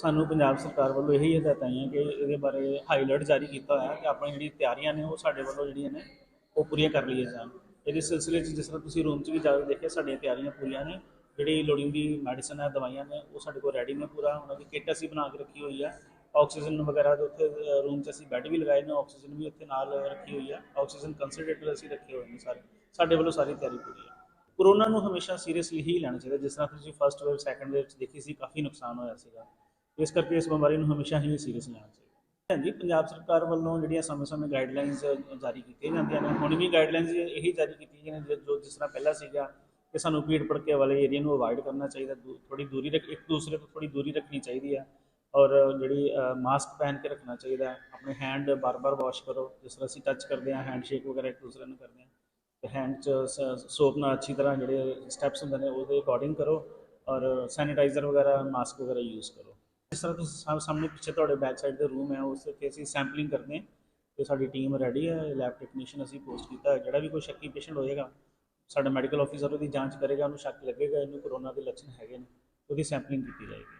ਸਾਨੂੰ ਪੰਜਾਬ ਸਰਕਾਰ ਵੱਲੋਂ ਇਹੀ ਹਦਾਇਤਾਂ ਆਈਆਂ ਕਿ ਇਹਦੇ ਬਾਰੇ ਹਾਈ ਅਲਰਟ ਜਾਰੀ ਕੀਤਾ ਹੋਇਆ ਕਿ ਆਪਣੀ ਜਿਹੜੀ ਤਿਆਰੀਆਂ ਨੇ ਉਹ ਸਾਡੇ ਵੱਲੋਂ ਜਿਹੜੀਆਂ ਨੇ ਉਹ ਪੂਰੀਆਂ ਕਰ ਲਈਆਂ ਜਾਣ। ਇਹਦੇ ਸਿਲਸਿਲੇ 'ਚ ਜਿਸ ਤਰ੍ਹਾਂ ਤੁਸੀਂ ਰੂਮ 'ਚ ਵੀ ਜਾ ਕੇ ਦੇਖਿਆ, ਸਾਡੀਆਂ ਤਿਆਰੀਆਂ ਪੂਰੀਆਂ ਨੇ। ਜਿਹੜੀ ਲੋੜੀਂਦੀ ਮੈਡੀਸਨ ਹੈ ਦਵਾਈਆਂ ਨੇ, ਉਹ ਸਾਡੇ ਕੋਲ ਰੈਡੀ ਨੇ ਪੂਰਾ। ਉਹਨਾਂ ਦੀ ਕਿੱਟ ਅਸੀਂ ਬਣਾ ਕੇ ਰੱਖੀ ਹੋਈ ਹੈ ਆਕਸੀਜਨ ਵਗੈਰਾ ਦੇ ਉੱਥੇ ਰੂਮ 'ਚ ਅਸੀਂ ਬੈੱਡ ਵੀ ਲਗਾਏ ਨੇ ਆਕਸੀਜਨ ਵੀ ਉੱਥੇ ਨਾਲ ਰੱਖੀ ਹੋਈ ਹੈ ਆਕਸੀਜਨ ਕੰਸਨਟ੍ਰੇਟਰ ਅਸੀਂ ਰੱਖੇ ਹੋਏ ਨੇ ਸਾਰੇ। ਸਾਡੇ ਵੱਲੋਂ ਸਾਰੀ ਤਿਆਰੀ ਪੂਰੀ ਹੈ ਕਰੋਨਾ ਨੂੰ ਹਮੇਸ਼ਾ ਸੀਰੀਅਸਲੀ ਹੀ ਲੈਣਾ ਚਾਹੀਦਾ। ਜਿਸ ਤਰ੍ਹਾਂ ਤੁਸੀਂ ਫਸਟ ਵੇਵ ਸੈਕੰਡ ਵੇਵ 'ਚ ਦੇਖੀ ਸੀ, ਕਾਫੀ ਨੁਕਸਾਨ ਹੋਇਆ ਸੀਗਾ। ਇਸ ਕਰਕੇ ਇਸ ਬਿਮਾਰੀ ਨੂੰ ਹਮੇਸ਼ਾ ਹੀ ਸੀਰੀਅਸ ਲੈਣਾ ਚਾਹੀਦਾ। ਹਾਂਜੀ ਪੰਜਾਬ ਸਰਕਾਰ ਵੱਲੋਂ ਜਿਹੜੀਆਂ ਸਮੇਂ-ਸਮੇਂ ਗਾਈਡਲਾਈਨਸ ਜਾਰੀ ਕੀਤੀਆਂ ਜਾਂਦੀਆਂ ਨੇ, ਹੁਣ ਵੀ ਗਾਈਡਲਾਈਨਸ ਇਹੀ ਜਾਰੀ ਕੀਤੀਆਂ ਗਈਆਂ ਨੇ, ਜੋ ਜਿਸ ਤਰ੍ਹਾਂ ਪਹਿਲਾਂ ਸੀਗਾ ਕਿ ਸਾਨੂੰ ਭੀੜ ਭੜਕੇ ਵਾਲੇ ਏਰੀਆ ਨੂੰ ਅਵਾਇਡ ਕਰਨਾ ਚਾਹੀਦਾ ਥੋੜੀ ਦੂਰੀ ਰੱਖ ਇੱਕ ਦੂਸਰੇ ਤੋਂ ਥੋੜੀ ਦੂਰੀ ਰੱਖਣੀ ਚਾਹੀਦੀ ਹੈ ਔਰ ਜਿਹੜੀ ਮਾਸਕ ਪਹਿਨ ਕੇ ਰੱਖਣਾ ਚਾਹੀਦਾ, ਆਪਣੇ ਹੈਂਡ ਬਾਰ-ਬਾਰ ਵਾਸ਼ ਕਰੋ, ਜਿਸ ਤਰ੍ਹਾਂ ਅਸੀਂ ਟੱਚ ਕਰਦੇ ਹਾਂ ਹੈਂਡਸ਼ੇਕ ਵਗੈਰਾ ਇੱਕ ਦੂਸਰੇ ਨੂੰ ਕਰਦੇ ਹਾਂ, ਤੇ ਹੈਂਡ 'ਚ ਸੋਪ ਨਾਲ ਅੱਛੀ ਤਰ੍ਹਾਂ ਜਿਹੜੇ ਸਟੈਪਸ ਹੁੰਦੇ ਨੇ, ਉਹਦੇ ਅਕੋਰਡਿੰਗ ਕਰੋ, ਔਰ ਸੈਨੀਟਾਈਜ਼ਰ ਵਗੈਰਾ ਮਾਸਕ ਵਗੈਰਾ ਯੂਜ਼ ਕਰੋ। ਜਿਸ ਤਰ੍ਹਾਂ ਤੁਸੀਂ ਸਭ ਸਾਹਮਣੇ ਪਿੱਛੇ ਤੁਹਾਡੇ ਬੈਕ ਸਾਈਡ ਦੇ ਰੂਮ ਹੈ, ਉਸ ਤੇ ਅਸੀਂ ਸੈਂਪਲਿੰਗ ਕਰਦੇ ਹਾਂ ਤੇ ਸਾਡੀ ਟੀਮ ਰੈਡੀ ਹੈ ਲੈਬ ਟੈਕਨੀਸ਼ੀਅਨ ਅਸੀਂ ਪੋਸਟ ਕੀਤਾ ਜਿਹੜਾ ਵੀ ਕੋਈ ਸ਼ੱਕੀ ਪੇਸ਼ੈਂਟ ਹੋਏਗਾ, ਸਾਡਾ ਮੈਡੀਕਲ ਆਫੀਸਰ ਉਹਦੀ ਜਾਂਚ ਕਰੇਗਾ, ਉਹਨੂੰ ਸ਼ੱਕ ਲੱਗੇਗਾ, ਇਹਨੂੰ ਕਰੋਨਾ ਦੇ ਲੱਛਣ ਹੈਗੇ ਨੇ, ਉਹਦੀ ਸੈਂਪਲਿੰਗ ਕੀਤੀ ਜਾਏਗੀ।